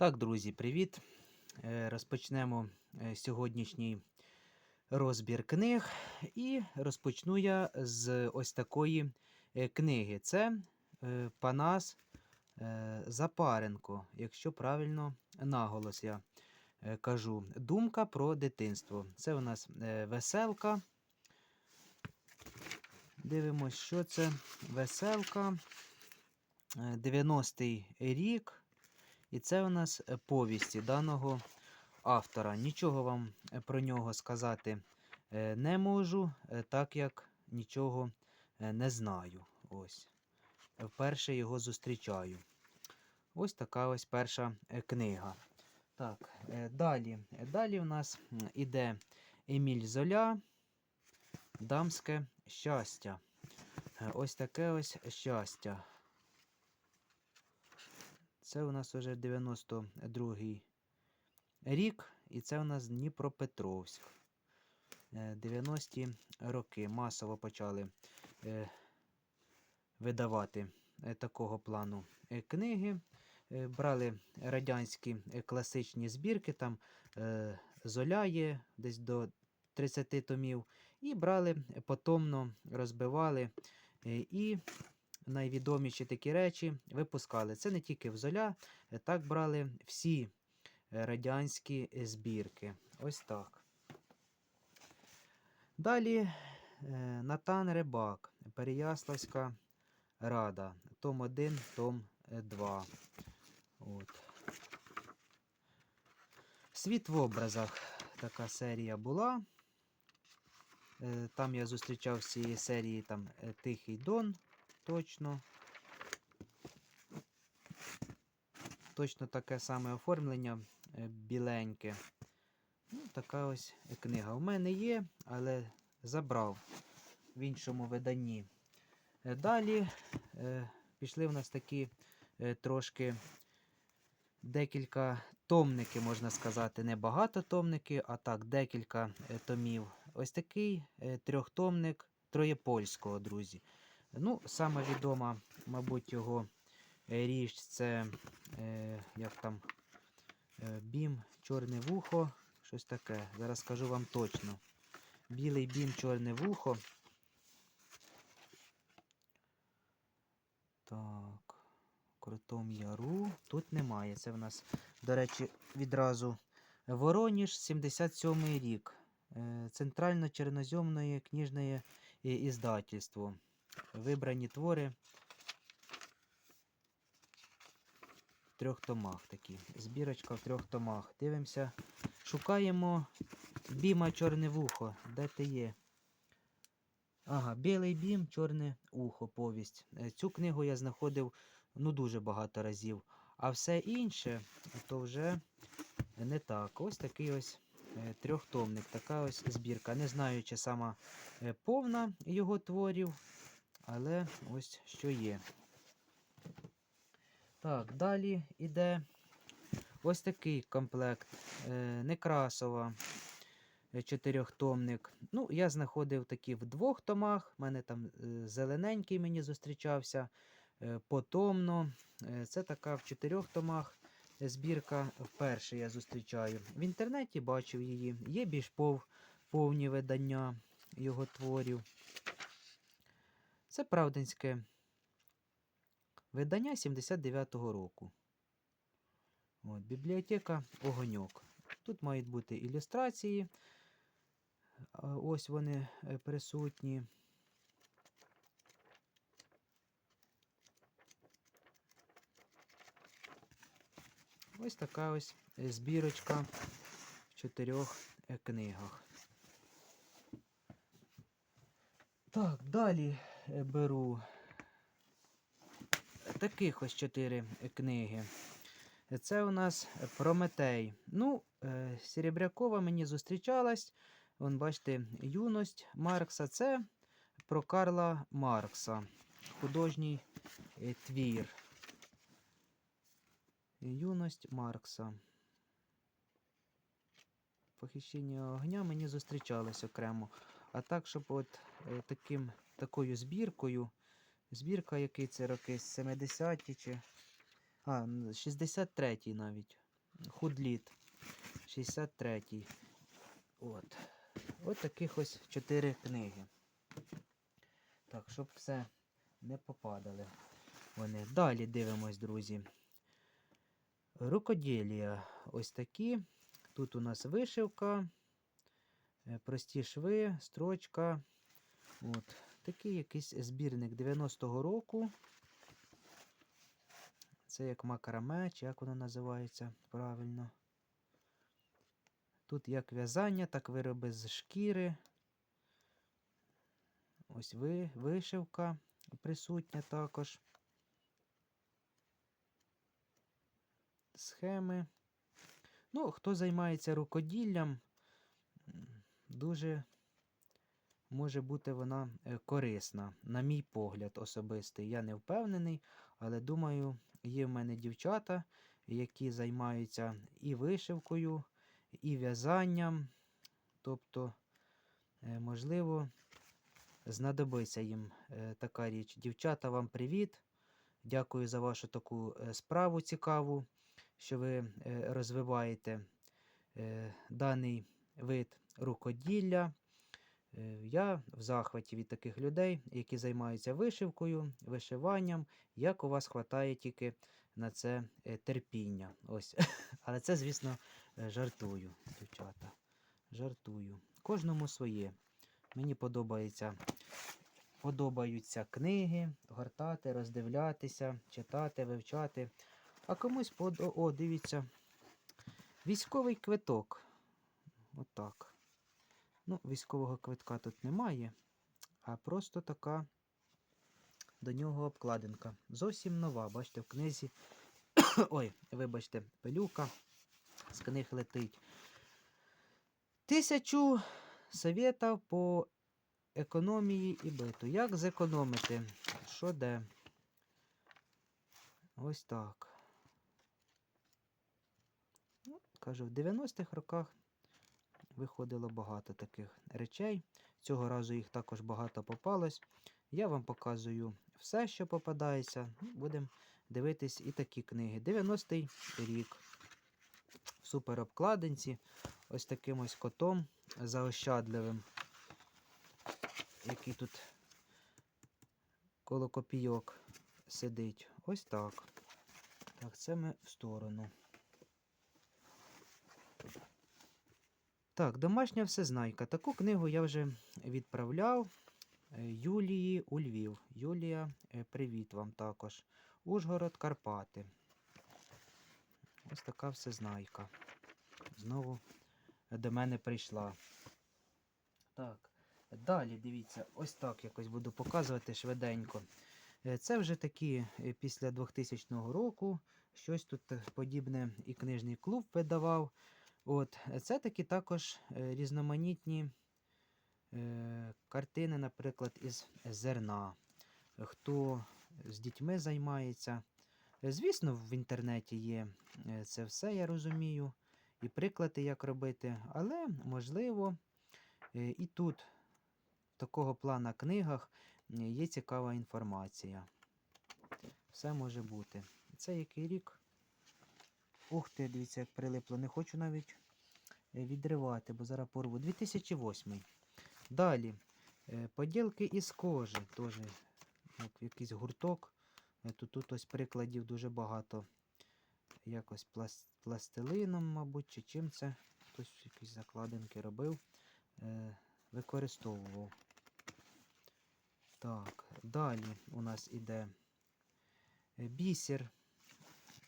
Так, друзі, привіт! Е, Розпочнемо е, сьогоднішній розбір книг. І розпочну я з ось такої е, книги. Це Панас Запаренко, якщо правильно наголос я кажу. Думка про дитинство. Це у нас веселка. Дивимось, що це веселка. Е, 90-й рік. І це у нас е, повісті даного автора. Нічого вам е, про нього сказати е, не можу, так як нічого не знаю. Ось. Вперше його зустрічаю. Ось така ось перша книга. Так, далі. Далі у нас іде Еміль Золя, Дамське щастя. Ось таке ось щастя. Це у нас вже 92-й рік, і це у нас Дніпропетровськ. Е, 90-ті роки масово почали е, видавати е, такого плану е, книги. Е, Брали радянські е, класичні збірки, там е, Золя є десь до 30 томів, і брали е, потомно, розбивали е, і найвідоміші такі речі випускали. Це не тільки в Золя, е, так брали всі е, радянські збірки. Ось так. Далі е, Натан Рибак, Переяславська рада. Том 1, том 2. От. Світ в образах. Така серія була. Там я зустрічав з цієї серії там, Тихий Дон. Точно. Точно таке саме оформлення е, біленьке. Ну, така ось книга. У мене є, але забрав в іншому виданні. Е, Далі е, пішли в нас такі е, трошки декілька томники, можна сказати, не багато томники, а так, декілька е, томів. Ось такий е, трьохтомник Троєпольського, друзі. Ну, саме відома, мабуть, його е, річ це е, як там е, бім, чорне вухо, щось таке. Зараз скажу вам точно. Білий бім, чорне вухо. Так, Крутом Яру. Тут немає. Це в нас, до речі, відразу Вороніж, 77-й рік. Е, Центрально-Черноземне книжне і- іздательство. Вибрані твори в трьох томах такі. Збірочка в трьох томах. Дивимося. Шукаємо Біма Чорне вухо. Де ти є? Ага, Білий бім, чорне ухо, повість. Е, Цю книгу я знаходив ну, дуже багато разів. А все інше то вже не так. Ось такий ось е, трьохтомник, така ось збірка. Не знаю, чи сама е, повна його творів, але ось що є. Так, далі іде ось такий комплект е, Некрасова. е, Чотирьохтомник. Ну, я знаходив такі в двох томах. У мене там е, зелененький мені зустрічався потомно. Це така в чотирьох томах збірка. Вперше я зустрічаю. В інтернеті бачив її. Є більш пов, повні видання його творів. Це правдинське видання 79-го року. От, бібліотека Огоньок. Тут мають бути ілюстрації. Ось вони е, присутні. Ось така ось збірочка в чотирьох е, книгах. Так, далі беру таких ось чотири книги. Це у нас Прометей. Ну, е, Серебрякова мені зустрічалась. Вон, бачите, юність Маркса. Це про Карла Маркса. Художній е, твір. Юність Маркса. Похищення огня мені зустрічалось окремо. А так, щоб от е, таким, такою збіркою. Збірка, який це роки? 70-ті чи. А, 63-й навіть. Худліт. 63-й. От. От таких ось чотири книги. Так, щоб все не попадали. Вони. Далі дивимось, друзі. Рукоділія. Ось такі. Тут у нас вишивка, е, прості шви, строчка. От. Такий якийсь збірник 90-го року. Це як макраме, чи як воно називається правильно. Тут як в'язання, так вироби з шкіри. Ось ви, вишивка присутня також. Схеми. Ну, хто займається рукоділлям, дуже може бути вона е, корисна, на мій погляд особистий. Я не впевнений, але думаю, є в мене дівчата, які займаються і вишивкою, і в'язанням. Тобто, е, можливо, знадобиться їм е, така річ. Дівчата, вам привіт. Дякую за вашу таку справу цікаву, що ви розвиваєте даний вид рукоділля. Е, Я в захваті від таких людей, які займаються вишивкою, вишиванням. Як у вас хватає тільки на це е, терпіння. Ось. Але це, звісно, е, жартую, дівчата. Жартую. Кожному своє. Мені подобається, подобаються книги, гортати, роздивлятися, читати, вивчати. А комусь под... О, дивіться. Військовий квиток. Отак. Ну, військового квитка тут немає, а просто така до нього обкладинка. Зовсім нова. Бачите, в книзі. Ой, вибачте, пилюка з книг летить. Тисячу советів по економії і биту. Як зекономити? Що де? Ось так. Ну, кажу, в 90-х роках виходило багато таких речей. Цього разу їх також багато попалось. Я вам показую все, що попадається. Ну, Будемо дивитись і такі книги. 90-й рік. В супер обкладинці. Ось таким ось котом заощадливим, який тут коло копійок сидить. Ось так. Так, це ми в сторону. Так, домашня всезнайка. Таку книгу я вже відправляв е, Юлії у Львів. Юлія, е, привіт вам також. Ужгород, Карпати. Ось така всезнайка. Знову до мене прийшла. Так, далі дивіться, ось так якось буду показувати швиденько. Е, Це вже такі після 2000 року. Щось тут подібне і книжний клуб видавав. От, е, це такі також е, різноманітні е, картини, наприклад, із зерна. Хто з дітьми займається. Е, Звісно, в інтернеті є це все, я розумію, і приклади, як робити, але можливо і тут, такого плана книгах, є цікава інформація. Все може бути. Це який рік? Ух ти, дивіться, як прилипло. Не хочу навіть відривати, бо зараз порву. 2008. Далі. е, Поділки із кожи. Теж як якийсь гурток. Е, Тут, тут ось прикладів дуже багато. Якось плас- пластилином, мабуть, чи чим це. Хтось якісь закладинки робив, е, використовував. Так, далі у нас іде е, бісер.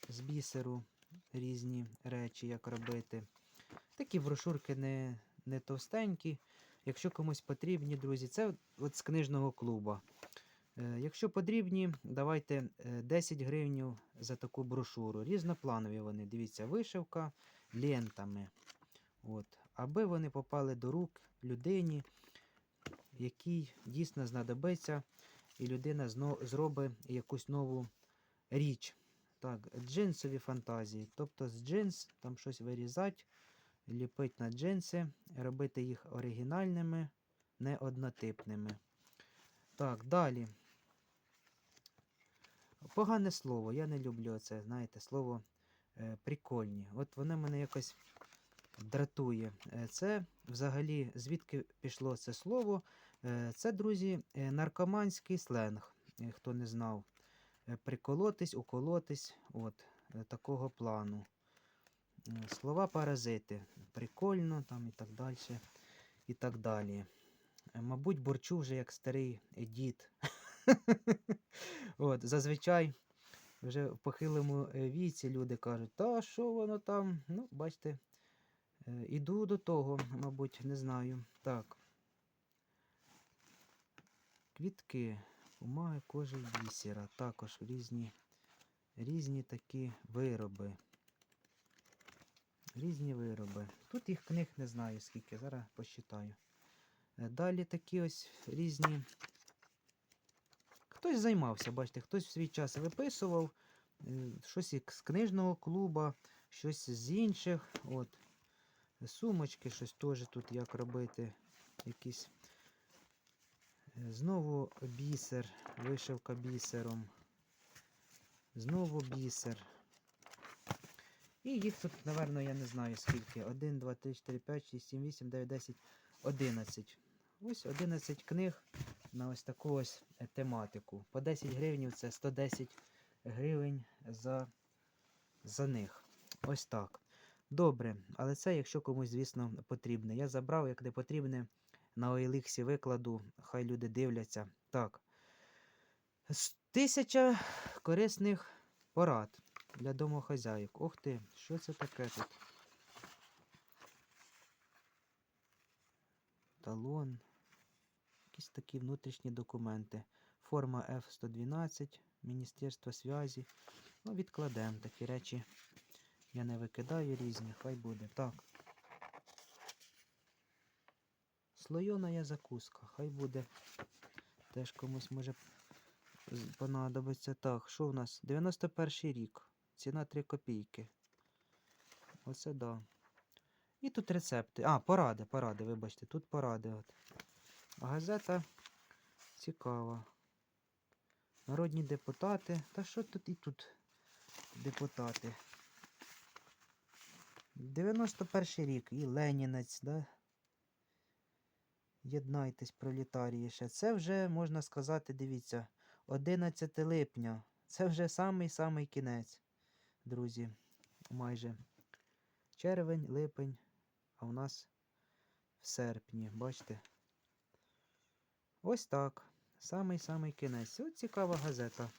З бісеру різні речі, як робити. Такі брошурки не, не товстенькі. Якщо комусь потрібні, друзі, це от з книжного клуба. Е, Якщо потрібні, давайте е, 10 гривень за таку брошуру. Різнопланові вони, дивіться, вишивка лентами. От. Аби вони попали до рук людині, якій дійсно знадобиться, і людина зробить якусь нову річ. Так, джинсові фантазії. Тобто з джинс там щось вирізати, ліпити на джинси, робити їх оригінальними, не однотипними. Так, далі. Погане слово. Я не люблю це, знаєте, слово е, прикольні. От вони мене якось дратує. Е, Це взагалі звідки пішло це слово? Е, Це, друзі, е, наркоманський сленг, хто не знав. Приколотись, уколотись, от такого плану. Слова паразити. Прикольно там і так далі. І так далі. Е, Мабуть, борчу вже як старий дід. От, зазвичай вже в похилому е, віці люди кажуть, та що воно там? Ну, бачите, е, іду до того, мабуть, не знаю. Так. Квітки, кожи й бісера. Також різні, різні такі вироби. Різні вироби. Тут їх книг не знаю скільки, зараз посчитаю. Е, Далі такі ось різні. Хтось займався, бачите, хтось в свій час виписував е, щось з книжного клуба, щось з інших. От. Сумочки, щось теж тут як робити. Якісь. Е, Знову бісер, вишивка бісером. Знову бісер. І їх тут, напевно, я не знаю скільки. 1, 2, 3, 4, 5, 6, 7, 8, 9, 10, 11. Ось 11 книг на ось таку ось е, тематику. По 10 гривень це 110 гривень за, за них. Ось так. Добре, але це, якщо комусь, звісно, потрібне. Я забрав, як не потрібне, на OLX викладу, хай люди дивляться. Так. Тисяча корисних порад для домохозяїк. Ух ти, що це таке тут? Талон. Якісь такі внутрішні документи. Форма F112, Міністерство зв'язі. Ну, відкладемо такі речі. Я не викидаю різні, хай буде. Так. Слойона закуска, хай буде. Теж комусь може понадобиться. Так, що в нас? 91 рік. Ціна 3 копійки. Оце да. І тут рецепти. А, поради, поради, вибачте, тут поради. От. Газета цікава. Народні депутати. Та що тут і тут депутати? 91 рік. І Ленінець, да? Єднайтесь, пролетарії ще. Це вже, можна сказати, дивіться, 11 липня. Це вже самий-самий кінець, друзі. Майже червень, липень, а у нас в серпні, бачите? Ось так. Самий-самий кінець. Ось цікава газета.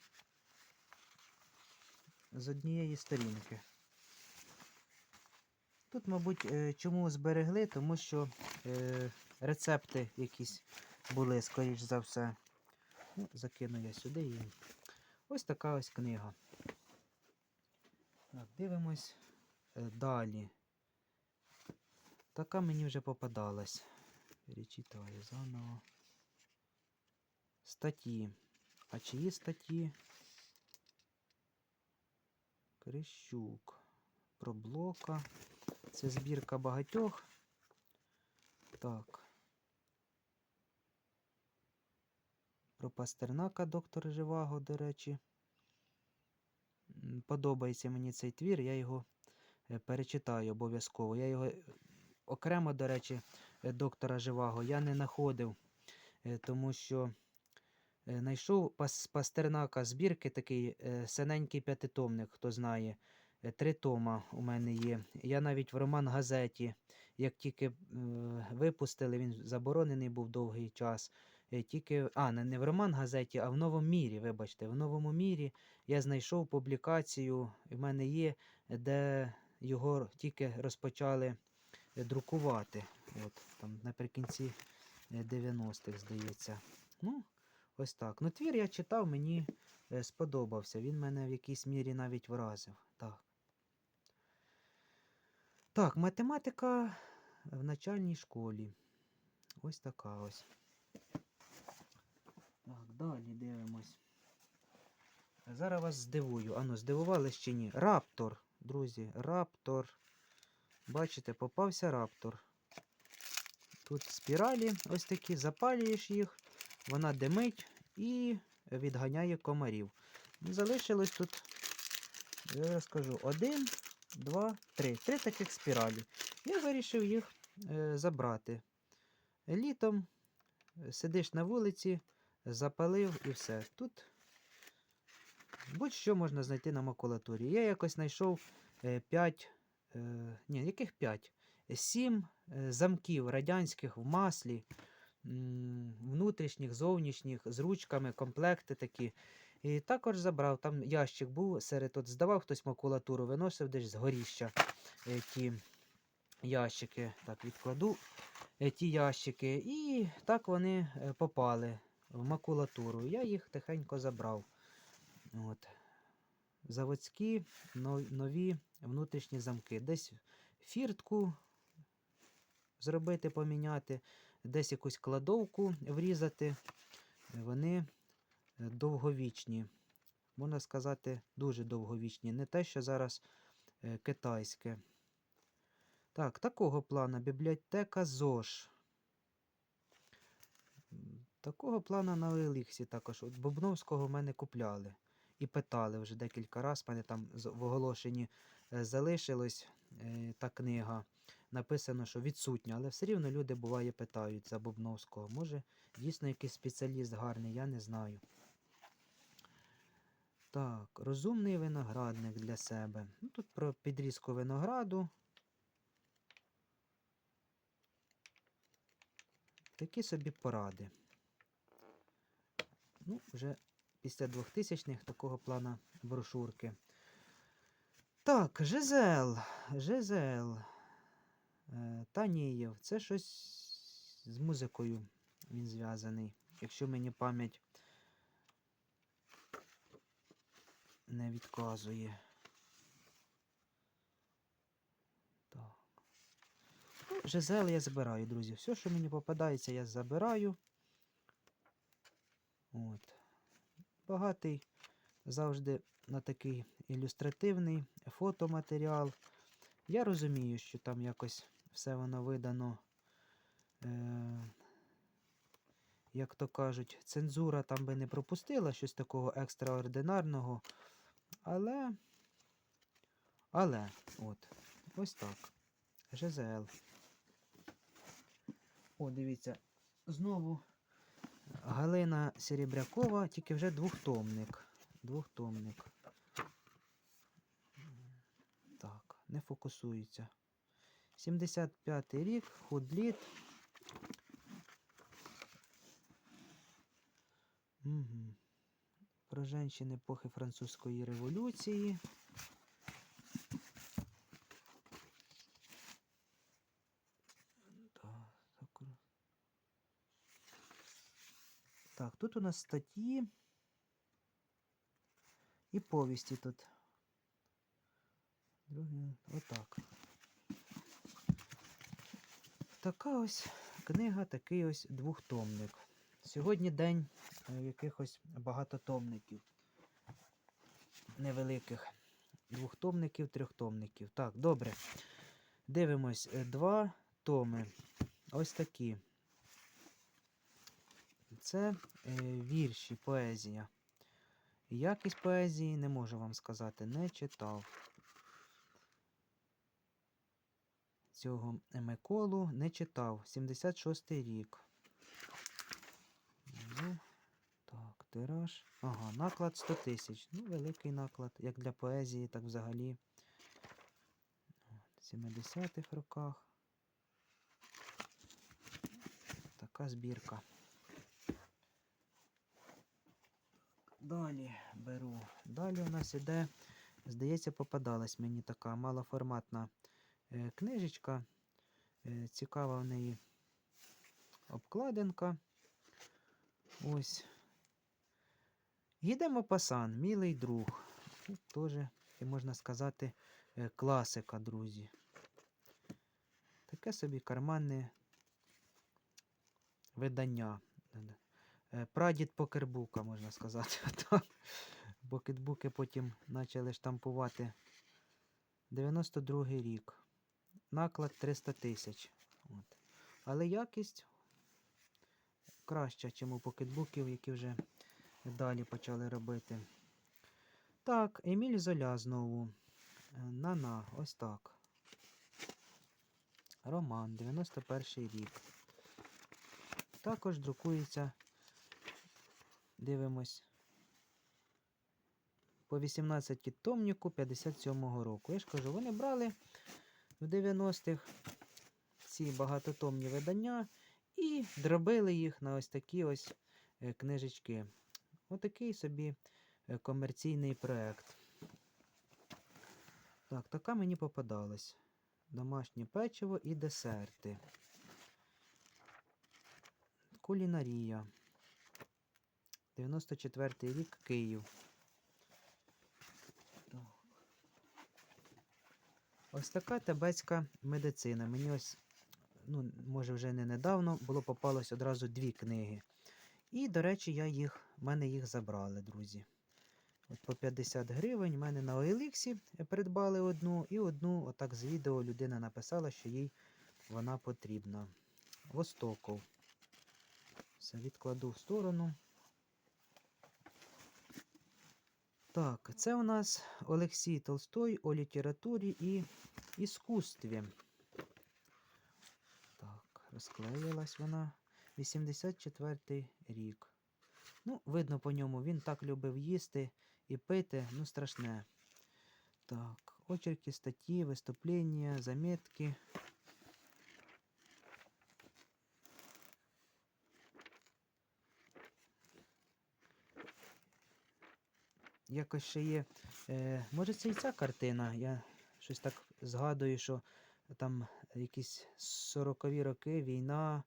З однієї сторінки. Тут, мабуть, е, чому зберегли, тому що е, рецепти якісь були, скоріш за все. Ну, закину я сюди її. Ось така ось книга. Так, дивимось е, далі. Така мені вже попадалась. Перечитаю заново. Статті. А чиї статті? Крищук. Про блока. Це збірка багатьох. Так. Про Пастернака доктора Живаго, до речі. Подобається мені цей твір, я його е, перечитаю обов'язково. Я його е, окремо, до речі, е, доктора Живаго я не знаходив, тому що знайшов пас Пастернака збірки, такий синенький п'ятитомник, хто знає. Три тома у мене є. Я навіть в роман газеті, як тільки випустили, він заборонений був довгий час. Е, Тільки, а, не, в роман газеті, а в новому мірі, вибачте, в новому мірі я знайшов публікацію, в мене є, де його тільки розпочали е, друкувати. От, там наприкінці е, 90-х, здається. Ну, ось так. Ну, твір я читав, мені е, сподобався. Він мене в якійсь мірі навіть вразив. Так. Так, математика в начальній школі. Ось така ось. Далі дивимось. Зараз вас здивую. Ану, здивувались чи ні? Раптор, друзі, раптор. Бачите, попався раптор. Тут спіралі ось такі, запалюєш їх, вона димить і відганяє комарів. Ну, Залишилось тут я розкажу. Один, два, три. Три таких спіралі. Я вирішив їх е, забрати. Літом е, сидиш на вулиці, запалив і все. Тут будь-що можна знайти на макулатурі. Я якось знайшов 5, е, ні, яких 5? 7 е, замків радянських в маслі, внутрішніх, зовнішніх, з ручками, комплекти такі. І також забрав, там ящик був серед, от здавав хтось макулатуру, виносив десь з горіща е, ті ящики. Так, відкладу е, ті ящики. І так вони е, попали в макулатуру. Я їх тихенько забрав. От. Заводські нові внутрішні замки. Десь фіртку зробити, поміняти, десь якусь кладовку врізати. Вони довговічні. Можна сказати, дуже довговічні. Не те, що зараз е, китайське. Так, такого плану бібліотека ЗОЖ. Такого плану на Еліксі також. От Бубновського в мене купляли. І питали вже декілька разів. Мене там в оголошенні е, залишилось е, та книга. Написано, що відсутня, але все рівно люди буває питають за Бубновського. Може, дійсно якийсь спеціаліст гарний, я не знаю. Так, розумний виноградник для себе. Ну, тут про підрізку винограду. Такі собі поради. Ну, вже після 2000-х такого плана брошурки. Так, Жизел. Жизел. Е, Танієв. Це щось з музикою він зв'язаний. Якщо мені пам'ять не відказує. Так. Ну, Жизел я забираю, друзі. Все, що мені попадається, я забираю. От. Багатий завжди на такий ілюстративний фотоматеріал. Я розумію, що там якось все воно видано, е, як то кажуть, цензура там би не пропустила щось такого екстраординарного. Але, але, от, ось так. ЖЗЛ. О, дивіться, знову Галина Серебрякова, тільки вже двохтомник. Двохтомник. Так, не фокусується. 75-й рік, худліт. Угу. Про женщин епохи французької революції. Так, так. Так, тут у нас статті і повісті тут. Друге, отак. Така ось книга, такий ось двохтомник. Сьогодні день е, якихось багатотомників. Невеликих. Двохтомників, трьохтомників. Так, добре. Дивимось. е, Два томи. Ось такі. Це е, вірші, поезія. Якість поезії не можу вам сказати, не читав. Цього Миколу не читав. 76-й рік. Ну, так, тираж. Ага, наклад 100 тисяч. Ну, великий наклад, як для поезії, так взагалі. В 70-х роках. Така збірка. Далі беру. Далі у нас іде, здається, попадалась мені така малоформатна е, книжечка. Е, цікава в неї обкладинка. Ось. Їдемо пасан, мілий друг. Тут теж, можна сказати, е, класика, друзі. Таке собі карманне видання. Е, Прадід покербука, можна сказати. Покетбуки потім почали штампувати. 92 рік. Наклад 300 тисяч. От. Але якість краща, ніж у покетбуків, які вже далі почали робити. Так, Еміль Золя знову. Е, На-на, ось так. Роман, 91 рік. Також друкується. Дивимось. По 18 томніку 57-го року. Я ж кажу, вони брали в 90-х ці багатотомні видання і дробили їх на ось такі ось е, книжечки. Отакий собі е, комерційний проект. Так, така мені попадалась. Домашнє печиво і десерти. Кулінарія. 94 рік Київ. Ось така тибетська медицина. Мені ось, ну, може, вже не недавно, було попалось одразу дві книги. І, до речі, я їх, в мене їх забрали, друзі. От по 50 гривень. в мене на OLX придбали одну, і одну, отак з відео людина написала, що їй вона потрібна. Востоков. Все, відкладу в сторону. Так, це у нас Олексій Толстой о літературі і іскусстві. Так, розклеїлась вона. 84 рік. Ну, видно по ньому, він так любив їсти і пити, ну страшне. Так, очерки, статті, виступлення, заметки. Якось ще є. Е, може це і ця картина. Я щось так згадую, що там якісь 40-ві роки, війна,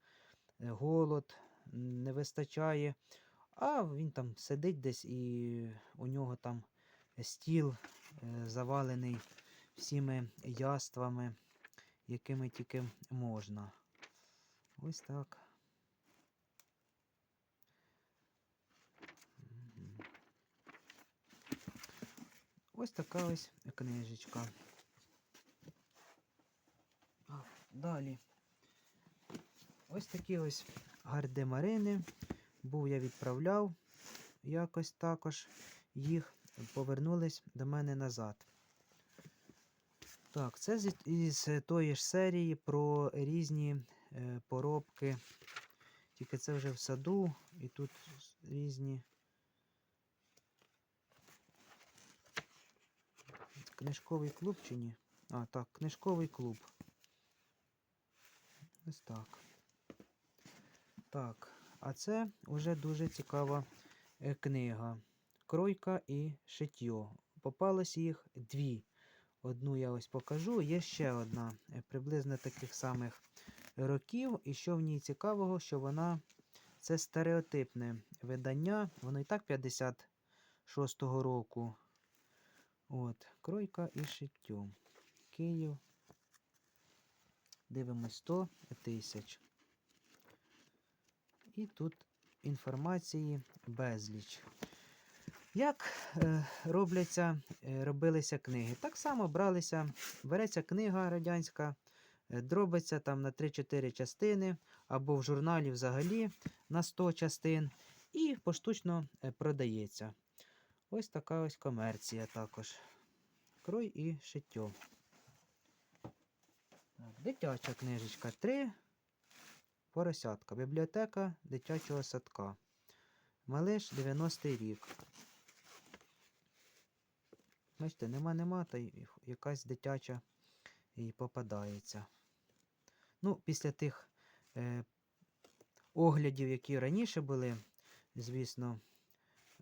е, голод, не вистачає. А він там сидить десь і у нього там стіл е, завалений всіми яствами, якими тільки можна. Ось так. Ось така ось книжечка. Далі. Ось такі ось гардемарини. Був я відправляв якось також їх повернулись до мене назад. Так, це із тої ж серії про різні е, поробки. Тільки це вже в саду, і тут різні. Книжковий клуб чи ні? А, так, книжковий клуб. Ось так. Так. А це вже дуже цікава е, книга. Кройка і шиттю. Попалось їх дві. Одну я ось покажу. Є ще одна е, приблизно таких самих років. І що в ній цікавого, що вона це стереотипне видання. Воно і так 56-го року. От, Кройка і шиттю. Київ. Дивимось 100 тисяч. І тут інформації безліч. Як е, робляться, е, робилися книги? Так само бралися, береться книга радянська, е, дробиться там на 3-4 частини, або в журналі взагалі на 100 частин, і поштучно продається. Ось така ось комерція також. Крой і шиття. Дитяча книжечка 3 Поросятка. Бібліотека дитячого садка. Малиш 90-й рік. Бачите, нема, нема, та якась дитяча і попадається. Ну, після тих е, оглядів, які раніше були, звісно,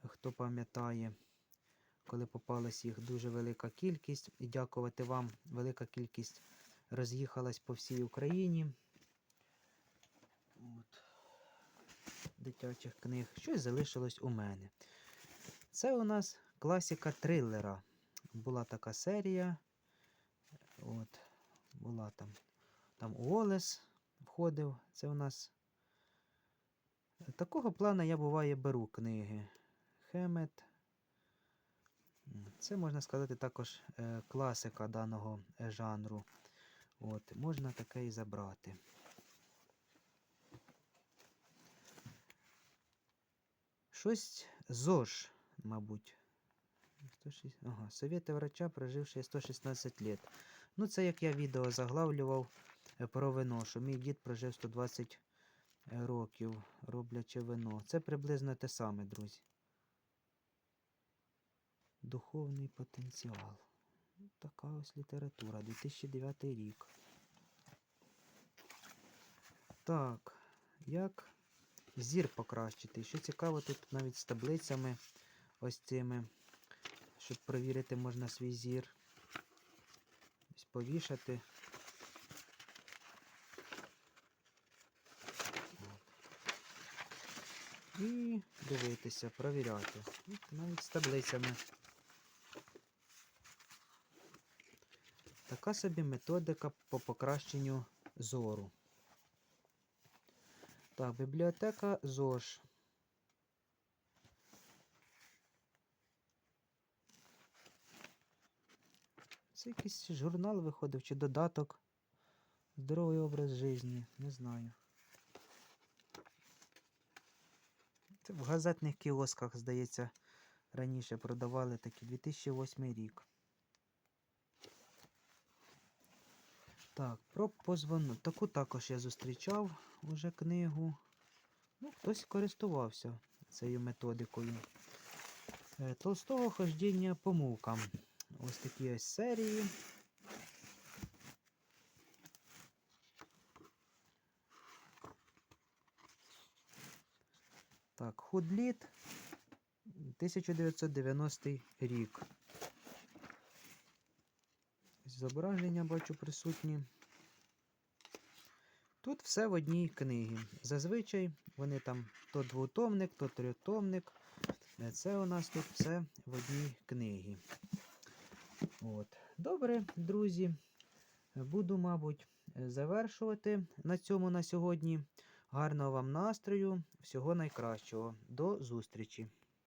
хто пам'ятає, коли попалась їх дуже велика кількість, і дякувати вам, велика кількість роз'їхалась по всій Україні. От. Дитячих книг. Щось залишилось у мене. Це у нас класика трилера. Була така серія. От. Була там. Там Уолес входив. Це у нас. Такого плану я буває беру книги. Хемет. Це, можна сказати, також е, класика даного е, жанру. От, Можна таке і забрати. Щось ЗОЖ, мабуть. 106... Ага, совєти врача, проживши 116 лет. Ну, це як я відео заглавлював е, про вино, що мій дід прожив 120 років, роблячи вино. Це приблизно те саме, друзі. Духовний потенціал. Така ось література, 2009 рік. Так, як зір покращити? Що цікаво, тут навіть з таблицями ось цими, щоб провірити можна свій зір. Ось повішати. І дивитися, провіряти. Навіть з таблицями. Така собі методика по покращенню зору. Так, бібліотека ЗОЖ. Це якийсь журнал виходив чи додаток. Здоровий образ житті, не знаю. Це в газетних кіосках, здається, раніше продавали такі 2008 рік. Так, про позвону. Таку також я зустрічав уже книгу. Ну, хтось користувався цією методикою. Е, Толстого хождіння по мукам. Ось такі ось серії. Так, худліт 1990 рік. Зображення бачу присутні. Тут все в одній книгі. Зазвичай вони там то двотомник, то тритомник. Е, Це у нас тут все в одній книгі. От. Добре, друзі. Буду, мабуть, завершувати на цьому на сьогодні. Гарного вам настрою, всього найкращого. До зустрічі!